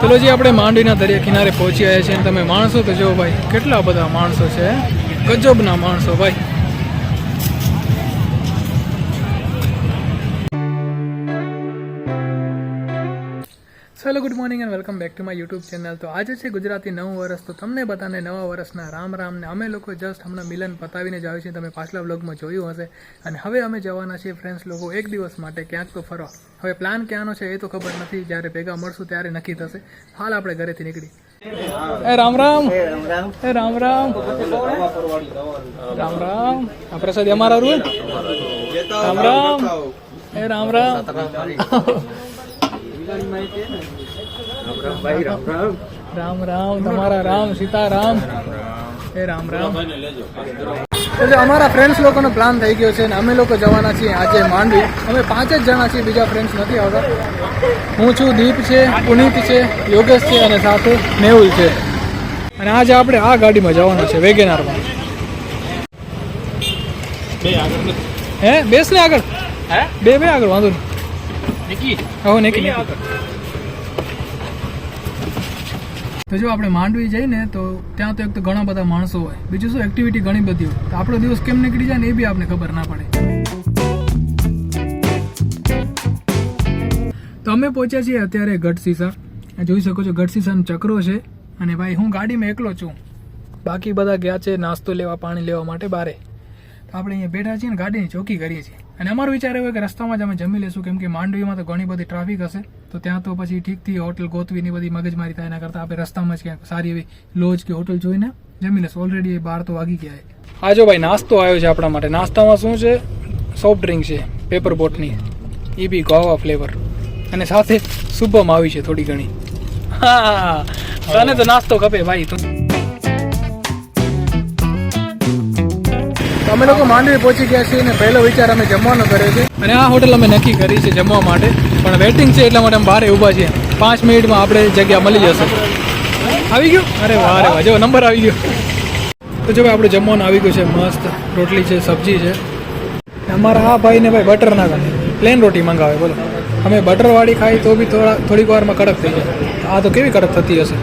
ચલોજી આપણે માંડવીના દરિયા કિનારે પહોંચી આવ્યા છીએ તમે માણસો તો જો ભાઈ, કેટલા બધા માણસો છે ગજબના માણસો, ભાઈ. Hello good morning and welcome back to my YouTube channel તો આજે છે ગુજરાતી નવું વર્ષ. તો તમને બધાને નવા વર્ષના રામ રામ ને અમે લોકો જસ્ટ હમણાં મિલન પતાવીને જ આવ્યું છીએ. તમે પાછલા બ્લોગમાં જોયું હશે. અને હવે અમે જવાના છીએ ફ્રેન્ડ્સ લોકો એક દિવસ માટે, ક્યાંક તો ફરવા. હવે પ્લાન ક્યાંનો છે એ તો ખબર નથી. જ્યારે ભેગા મળશું ત્યારે નક્કી થશે. હાલ આપણે ઘરેથી નીકળી. એ રામ રામ. એ રામ રામ. રામ રામ. આપણે પ્રસાદ અમારા રૂલ રામ રામ. એ રામ રામ. રામ રામ તમારા રામ સીતારામ. એ રામ રામ. એટલે અમારા ફ્રેન્ડ્સ લોકોનો પ્લાન થઈ ગયો છે અને અમે લોકો જવાના છીએ આજે માંડવી. અમે પાંચ જ જણા છીએ બીજા ફ્રેન્ડ્સ નથી આવતા. હું છું દીપ છે પુનિત છે યોગેશ છે અને સાથે મેહુલ છે. અને આજે આપણે આ ગાડીમાં જવાનું છે વેગેનારમાં. હે? બેસ ને આગળ. બે બે આગળ વાંધો નહીં. હવે નીકળી તો જો આપણે માંડવી જઈને તો ત્યાં તો એક તો ઘણા બધા માણસો હોય. બીજું શું એક્ટિવિટી ઘણી બધી હોય. તો આપણો દિવસ કેમ નીકળી જાય ને, એ બી આપણે ખબર ના પડે. તો અમે પહોંચ્યા છીએ અત્યારે ગઢસીસા જોઈ શકો છો ગઢસીસાનો ચક્રો છે. અને ભાઈ, હું ગાડીમાં એકલો છું. બાકી બધા ગયા છે નાસ્તો લેવા, પાણી લેવા માટે બારે. તો આપણે અહીંયા બેઠા છીએ ને, ગાડીની ચોકી કરીએ છીએ. અને અમારો વિચાર એવો કે રસ્તામાં જ અમે જમી લેશું કેમ કે માંડવીમાં તો ઘણી બધી ટ્રાફિક હશે. તો ત્યાં તો પછી ઠીકથી હોટલ ગોતવીની બધી મગજમારી થાય. એના કરતાં આપણે રસ્તામાં જ ક્યાંક સારી એવી લોજ કે હોટલ જોઈને જમી લેશું ઓલરેડી બહાર તો વાગી ગયા હા જો ભાઈ નાસ્તો આવ્યો છે આપણા માટે. નાસ્તામાં શું છે? સોફ્ટ ડ્રિંક છે પેપર બોટની એ બી ગોવા ફ્લેવર અને સાથે શુભમ આવી છે થોડી ઘણી. હા તને તો નાસ્તો ખપે ભાઈ. તું તો અમે લોકો માંડવી પહોંચી ગયા છીએ અને પહેલો વિચાર અમે જમવાનો કર્યો છે. અને આ હોટલ અમે નક્કી કરી છે જમવા માટે, પણ વેટિંગ છે એટલા માટે અમે બહાર ઊભા છીએ. પાંચ મિનિટમાં આપણે જગ્યા મળી જશે. આવી ગયું? અરે વાહ અરે વાહ. જો નંબર આવી ગયો. તો જો ભાઈ, આપણે જમવાનું આવી ગયું છે. મસ્ત રોટલી છે, સબ્જી છે. અમારા આ ભાઈને ભાઈ બટર ના ખાય પ્લેન રોટી મંગાવે, બોલો. અમે બટરવાળી ખાઈ તો બી થોડા થોડીક વારમાં કડક થઈ જાય. આ તો કેવી કડક થતી હશે?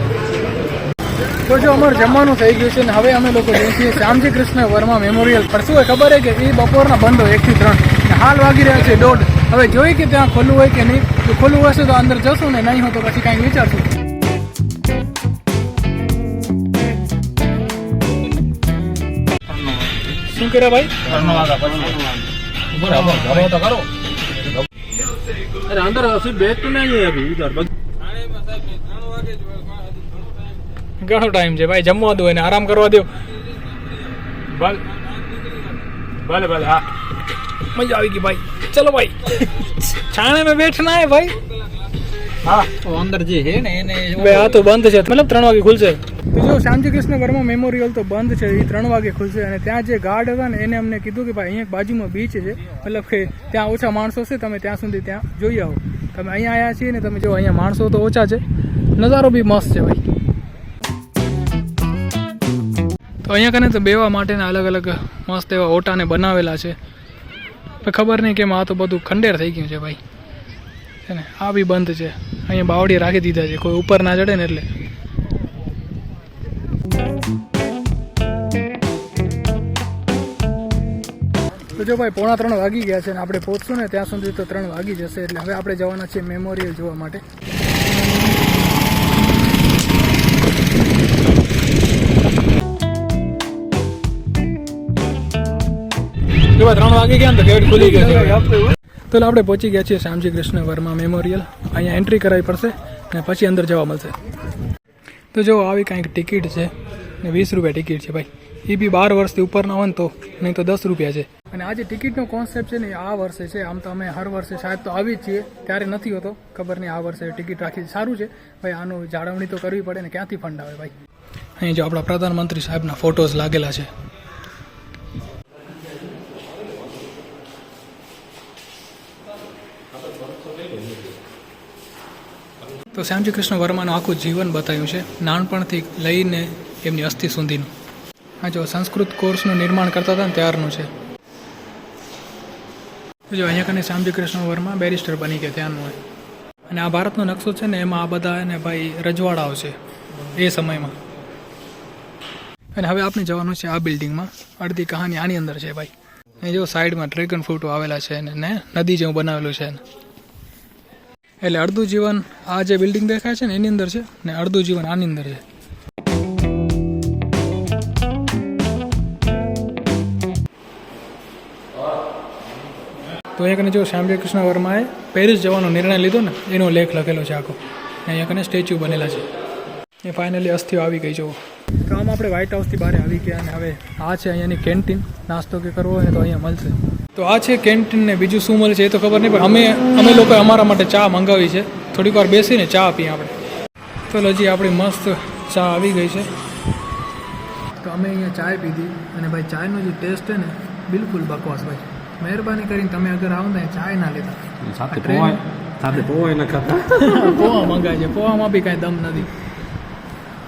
તો જો અમારું જમવાનું થઈ ગયું છે ને હવે અમે લોકો જઈએ છીએ શ્યામજી કૃષ્ણ વર્મા મેમોરિયલ પર. શું ખબર છે કે એ બપોરના બંધ હોય એકથી ત્રણ. હાલ વાગી રહ્યા છે દોઢ. હવે જોઈએ કે ત્યાં ખુલ્લું હોય કે નહીં? ખુલ્લું હશે તો અંદર જશું ને, નહીં હોય તો પછી કાંઈ વિચારશું. શું કર્યા ભાઈ? બરાબર. તો કરો. અંદર હશે, બેગ તો નહીં અભી ઉધર ઘણો ટાઈમ છે. ભાઈ જમવા દો અને આરામ કરવા દો. ભલે. ભલે ભલે હા. મજા આવી ગઈ ભાઈ. ચલો ભાઈ. છાણે મેં બેઠના હે ભાઈ. હા. અંદર જે હે બંધ છે. મતલબ ત્રણ વાગે ખુલશે. તો જો વર્મા મેમોરિયલ તો બંધ છે એ ત્રણ વાગે ખુલશે. અને ત્યાં જે ગાર્ડ હતા ને એને અમને કીધું કે ભાઈ અહીંયા બાજુમાં બીચ છે. મતલબ ત્યાં ઓછા માણસો છે તમે ત્યાં સુધી ત્યાં જોઈ આવો. તમે અહીંયા આવ્યા છીએ ને તમે જો અહીંયા માણસો તો ઓછા છે. નજારો બી મસ્ત છે ભાઈ. તો અહીંયા કને તો બેવા માટેના અલગ અલગ મસ્ત એવા ઓટાને બનાવેલા છે. તો ખબર નહીં કેમ આ તો બધું ખંડેર થઈ ગયું છે ભાઈ. છે ને, આ બી બંધ છે. અહીંયા બાવડી રાખી દીધા છે. કોઈ ઉપર ના ચડે ને એટલે. જો ભાઈ, પોણા ત્રણ વાગી ગયા છે અને આપણે પહોંચશું ને, ત્યાં સુધી તો ત્રણ વાગી જશે. એટલે હવે આપણે જવાના છીએ મેમોરિયલ જોવા માટે. ભાઈ ત્રણ વાગે ગયા ને તો ગેટ ખુલી ગયો તો આપણે પહોંચી ગયા છીએ શ્યામજી કૃષ્ણ વર્મા મેમોરિયલ અહીંયા એન્ટ્રી કરાવી પડશે અને પછી અંદર જવા મળશે. તો જો આવી કાંઈક ટિકિટ છે ને વીસ રૂપિયા ટિકિટ છે ભાઈ. એ બી બાર વર્ષથી ઉપરના હોય ને તો, નહીં તો દસ રૂપિયા છે. અને આ જે ટિકિટનો કોન્સેપ્ટ છે ને આ વર્ષે છે. આમ તો અમે હર વર્ષે શાયદ તો આવી જ છીએ, ત્યારે નથી હોતો. ખબર નહીં આ વર્ષે ટિકિટ રાખી સારું છે. ભાઈ આનું જાળવણી તો કરવી પડે ને ક્યાંથી ફંડ આવે ભાઈ? અહીં જો આપણા પ્રધાનમંત્રી સાહેબના ફોટોઝ લાગેલા છે. તો શ્યામજી કૃષ્ણ વર્માનું આખું જીવન બતાવ્યું છે, નાનપણથી લઈને એમની અસ્થિ સુધીનું. આ જો સંસ્કૃત કોર્સનું નિર્માણ કરતા હતા ને ત્યારનું છે. જો અહીંયા કને શ્યામજી કૃષ્ણ વર્મા બેરિસ્ટર બની ગયા ત્યાંનું હોય. અને આ ભારતનો નકશો છે ને, એમાં આ બધા એને ભાઈ રજવાડાઓ છે, એ સમયમાં. અને હવે આપણે જવાનું છે આ બિલ્ડિંગમાં. અડધી કહાની આની અંદર છે ભાઈ. એ જો સાઈડમાં ડ્રેગન ફ્રૂટો આવેલા છે ને ને નદી જેવું બનાવેલું છે એને એટલે અડધું જીવન આ જે બિલ્ડિંગ દેખાય છે ને એની અંદર છે ને અડધું જીવન આની અંદર છે. તો અહીંયા કને જો શ્યામજી કૃષ્ણ વર્માએ પેરિસ જવાનો નિર્ણય લીધો ને, એનો લેખ લખેલો છે આખો. અહીંયા કને સ્ટેચ્યુ બનેલા છે. એ ફાઇનલી અસ્થિઓ આવી ગઈ, જુઓ. આમ આપણે વ્હાઇટ હાઉસથી બહાર આવી ગયા અને હવે આ છે અહીંયાની કેન્ટીન નાસ્તો કે કરવો હોય તો અહીંયા મળશે. તો આ છે કેન્ટીન ને બીજું શું મળે છે એ તો ખબર નહીં પણ અમે અમે લોકોએ અમારા માટે ચા મંગાવી છે. થોડીક વાર બેસીને ચા પીએ આપણે. તો હજી આપણી મસ્ત ચા આવી ગઈ છે. તો અમે અહીંયા ચાય પીધી અને ભાઈ ચાયનો જે ટેસ્ટ છે ને બિલકુલ બકવાસ ભાઈ. મહેરબાની કરીને તમે અગર આવો ને ચાય ના લેતા. સાથે સાથે પોવાય ન ખાતા? પોવા મંગાય છે. પોવામાં બી કાંઈ દમ નથી.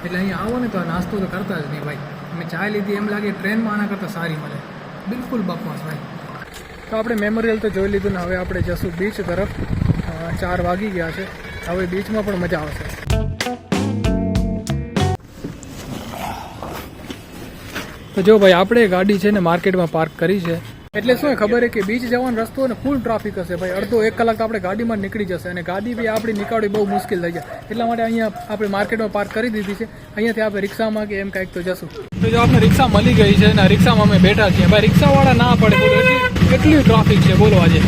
એટલે અહીંયા આવો ને તો આ નાસ્તો તો કરતા જ નહીં ભાઈ. અમે ચાય લીધી એમ લાગે ટ્રેનમાં આના કરતાં સારી મળે. બિલકુલ બકવાસ ભાઈ. તો આપણે મેમોરિયલ તો જોઈ લીધું ને હવે આપણે જશું બીચ તરફ. ચાર વાગી ગયા છે. હવે બીચમાં પણ મજા આવશે. તો જો ભાઈ, આપણે ગાડી છે ને માર્કેટમાં પાર્ક કરી છે. એટલે શું છે ખબર છે કે બીચ જવાનો રસ્તો ને ફૂલ ટ્રાફિક હશે ભાઈ. અડધો એક કલાક તો આપણે ગાડીમાં જ નીકળી જશે અને ગાડી બી આપણી નીકાળવી બહુ મુશ્કેલ થઈ જાય. એટલા માટે અહીંયા આપણે માર્કેટમાં પાર્ક કરી દીધી છે. અહીંયાથી આપણે રિક્ષામાં કે એમ કાંઈક તો જશું. તો જો આપણે રિક્ષા મળી ગઈ છે અને આ રિક્ષામાં અમે બેઠા છીએ. ભાઈ, રિક્ષાવાળા ના પડે બોલો. એટલી એટલી ટ્રાફિક છે, બોલો આજે.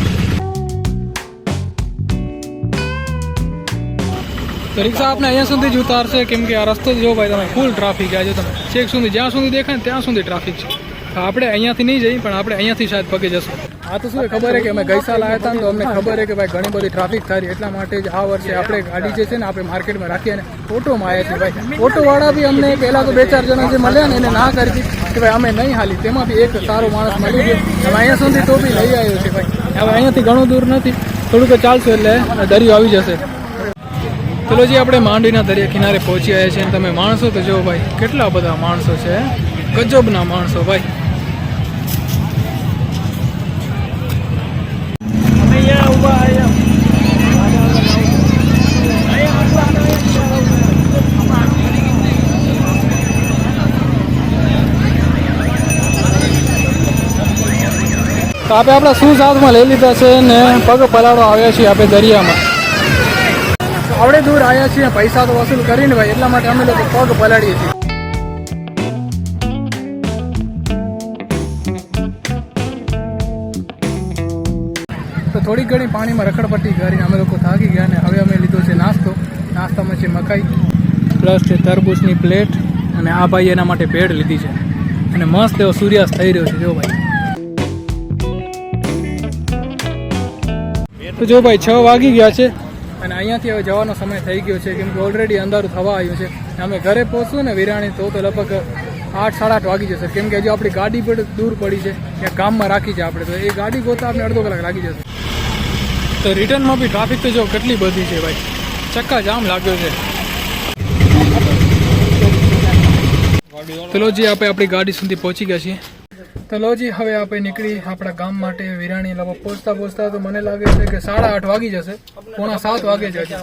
તો રિક્ષા આપણે અહીંયા સુધી જ ઉતારશે. કેમ કે આ રસ્તો જો ભાઈ તમે ફૂલ ટ્રાફિક આજે તમે છેક સુધી, જ્યાં સુધી દેખાય ને ત્યાં સુધી ટ્રાફિક છે. તો આપણે અહીંયાથી નહીં જઈએ પણ આપણે અહીંયાથી શાયદ પગે જશું. આ તો શું ખબર છે કે અમે ગઈ સાલ આવ્યા હતા તો અમને ખબર છે કે ભાઈ ઘણી બધી ટ્રાફિક થાય એટલા માટે જ આ વર્ષે આપણે ગાડી જે છે ને આપણે માર્કેટમાં રાખીએ અને ઓટોમાં આવ્યા છીએ ભાઈ. ઓટોવાળા બી અમને પહેલાં તો બે ચાર જણા જે મળ્યા ને એને ના કરી હતી કે ભાઈ અમે નહીં હાલી. તેમાં બી એક સારો માણસ મળી ગયો. હવે અહીંયા સુધી તો બી લઈ આવ્યો છે ભાઈ. હવે અહીંયાથી ઘણું દૂર નથી. થોડુંક ચાલશું એટલે દરિયો આવી જશે. ચલો જી આપણે માંડવીના દરિયા કિનારે પહોંચી આવ્યા છીએ અને તમે માણસો તો જો ભાઈ કેટલા બધા માણસો છે. ગજબના માણસો ભાઈ. તો આપણે આપણા શૂઝ હાથમાં લઈ લીધા છે ને પગ પલાળો આવ્યા છીએ આપણે દરિયામાં. આપણે દૂર આવ્યા છીએ, પૈસા તો વસૂલ કરીને ભાઈ, એટલા માટે અમે લોકો પગ પલાળીએ છીએ. તો થોડીક ઘણી પાણીમાં રખડપટ્ટી કરીને અમે લોકો થાકી ગયા અને હવે અમે લીધો છે નાસ્તો. નાસ્તામાં છે મકાઈ, પ્લસ છે તરબૂચની પ્લેટ અને આ ભાઈ એના માટે ભેળ લીધી છે. અને મસ્ત એવો સૂર્યાસ્ત થઈ રહ્યો છે, જો ભાઈ. તો જો ભાઈ, છ વાગી ગયા છે અને અહીંયાથી હવે જવાનો સમય થઈ ગયો છે, કેમ કે ઓલરેડી અંધારું થવા આવ્યું છે. અમે ઘરે પહોંચશું ને વિરાણી, તો તો લગભગ આઠ, સાડા આઠ વાગી જશે. કેમ કે હજુ આપણી ગાડી પણ દૂર પડી છે, ત્યાં ગામમાં રાખી છે આપણે. તો એ ગાડી ગોતા આપણે અડધો કલાક લાગી જશે. તો રિટર્નમાં બી ટ્રાફિક તો જો કેટલી બધી છે ભાઈ. ચક્કા જામ લાગ્યો છે. તો લોજી આપણે આપણી ગાડી સુધી પહોંચી ગયા છીએ. તો લોજી હવે આપણે નીકળી આપણા ગામ માટે વિરાણી લગભગ પહોંચતા પહોંચતા તો મને લાગે છે કે સાડા આઠ વાગી જશે. પોણા સાત વાગે જશે.